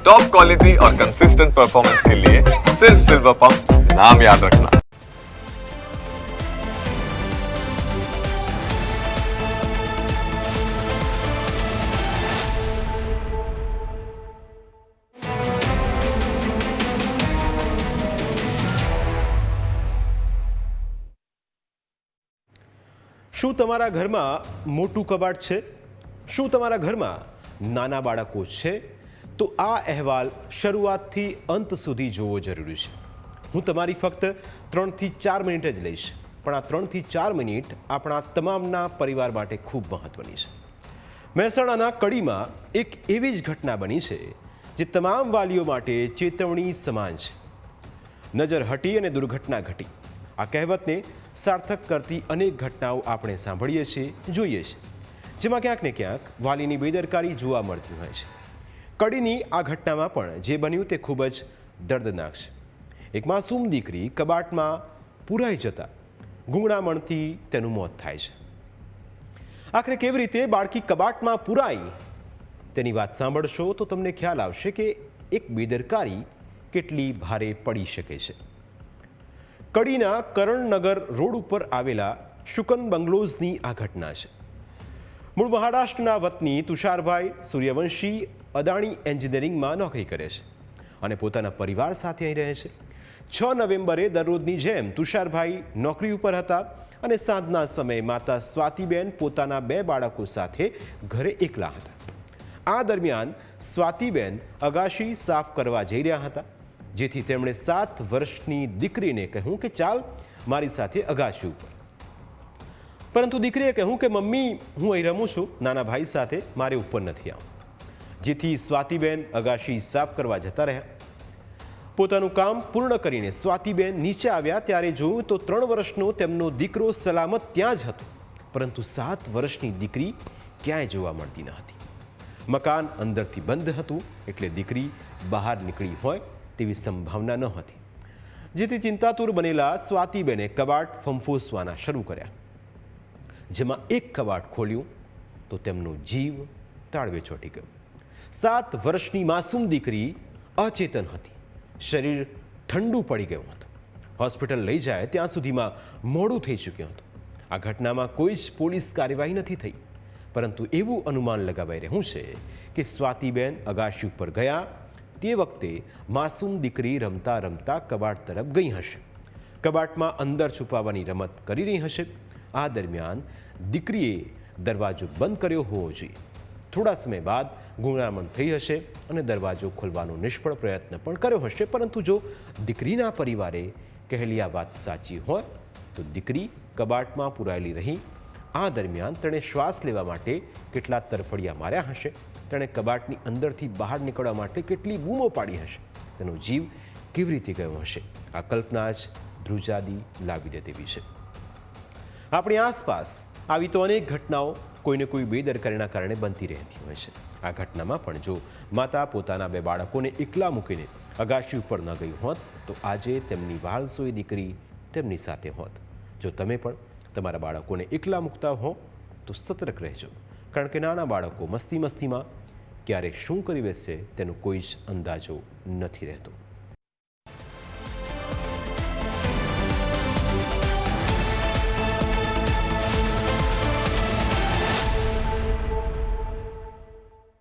Top quality और consistent performance के लिए सिर्फ सिल्वर पंप नाम याद रखना શું તમારા ઘરમાં મોટું કબાટ છે શું તમારા ઘરમાં નાના બાળકો છે તો આ અહેવાલ શરૂઆતથી અંત સુધી જોવો જરૂરી છે. હું તમારી ફક્ત ત્રણથી ચાર મિનિટ જ લઈશ, પણ આ ત્રણથી ચાર મિનિટ આપણા તમામના પરિવાર માટે ખૂબ મહત્વની છે. મહેસાણાના કડીમાં એક એવી જ ઘટના બની છે, જે તમામ વાલીઓ માટે ચેતવણી સમાન છે. નજર હટી અને દુર્ઘટના ઘટી. આ કહેવતને સાર્થક કરતી અનેક ઘટનાઓ આપણે સાંભળીએ છીએ, જોઈએ છીએ. જેમાં ક્યાંક ને ક્યાંક વાલીની બેદરકારી જોવા મળતી હોય છે. કડીની આ ઘટનામાં પણ જે બન્યું તે ખૂબ જ દર્દનાક છે. એક માસૂમ દીકરી કબાટમાં પુરાઈ જતા ગુંગળામણથી તેનું મોત થાય છે. આખરે કેવી રીતે બાળકી કબાટમાં પુરાઈ તેની વાત સાંભળશો તો તમને ખ્યાલ આવશે કે એક બેદરકારી કેટલી ભારે પડી શકે છે. કડીના કરણનગર રોડ ઉપર આવેલા શુકન બંગલોઝની આ ઘટના છે. મૂળ મહારાષ્ટ્રના વતની તુષારભાઈ સૂર્યવંશી અદાણી એન્જિનિયરિંગમાં નોકરી કરે છે અને પોતાના પરિવાર સાથે અહીં રહે છે. છ નવેમ્બરે દરરોજની જેમ તુષારભાઈ નોકરી ઉપર હતા અને સાંજના સમયે માતા સ્વાતિબેન પોતાના બે બાળકો સાથે ઘરે એકલા હતા. આ દરમિયાન સ્વાતિબેન અગાશી સાફ કરવા જઈ રહ્યા હતા, જેથી તેમણે સાત વર્ષની દીકરીને કહ્યું કે ચાલ મારી સાથે અગાશી ઉપર. પરંતુ દીકરીએ કહ્યું કે, મમ્મી, હું અહીં રમું છું. નાના ભાઈ સાથે મારે ઉપર નથી આવું. જેથી સ્વાતિબેન અગાશી સાફ કરવા જતા રહ્યા. પોતાનું કામ પૂર્ણ કરીને સ્વાતિબેન નીચે આવ્યા. ત્યારે જોયું તો ત્રણ વર્ષનો તેમનો દીકરો સલામત ત્યાં જ હતો. પરંતુ સાત વર્ષની દીકરી ક્યાંય જોવા મળતી ન હતી. મકાન અંદરથી બંધ હતું, એટલે દીકરી બહાર નીકળી હોય તેવી સંભાવના ન હતી. જેથી ચિંતાતુર બનેલા સ્વાતિબેને કબાટ ફંફોસવાના શરૂ કર્યા. જેમાં એક કબાટ ખોલ્યું તો તેમનો જીવ તાળવે ચોંટી ગયો. સાત વર્ષની માસૂમ દીકરી અચેતન હતી. શરીર ઠંડુ પડી ગયું હતું. હોસ્પિટલ લઈ જાય ત્યાં સુધીમાં મોડું થઈ ચૂક્યું હતું. આ ઘટનામાં કોઈ જ પોલીસ કાર્યવાહી નથી થઈ. પરંતુ એવું અનુમાન લગાવાઈ રહ્યું છે કે સ્વાતિબેન અગાશી ઉપર ગયા, તે વખતે માસૂમ દીકરી રમતા રમતા કબાટ તરફ ગઈ હશે. કબાટમાં અંદર છુપાવવાની રમત કરી રહી હશે. આ દરમિયાન દીકરીએ દરવાજો બંધ કર્યો હોવો જોઈએ. થોડા સમય બાદ ગુણામણ થઈ હશે અને દરવાજો ખોલવાનો નિષ્ફળ પ્રયત્ન પણ કર્યો હશે. પરંતુ જો દીકરીના પરિવારે કહેલી આ વાત સાચી હોય, તો દીકરી કબાટમાં પુરાયેલી રહી. આ દરમિયાન તેણે શ્વાસ લેવા માટે કેટલા તરફડિયા માર્યા હશે. તેણે કબાટની અંદરથી બહાર નીકળવા માટે કેટલી બૂમો પાડી હશે. તેનો જીવ કેવી રીતે ગયો હશે? આ કલ્પના જ ધ્રુજાદી લાવી દે તેવી છે. આપણી આસપાસ આવી તો અનેક ઘટનાઓ કોઈને કોઈ બેદરકારીના કારણે બનતી રહેતી હોય છે. આ ઘટનામાં પણ જો માતા પોતાના બે બાળકોને એકલા મૂકીને અગાશી ઉપર ન ગઈ હોત, તો આજે તેમની વાલસોઈ દીકરી તેમની સાથે હોત. જો તમે પણ તમારા બાળકોને એકલા મૂકતા હો, તો સતર્ક રહેજો. કારણ કે નાના બાળકો મસ્તી મસ્તીમાં ક્યારે શું કરી બેસે તેનો કોઈ જ અંદાજો નથી રહેતો.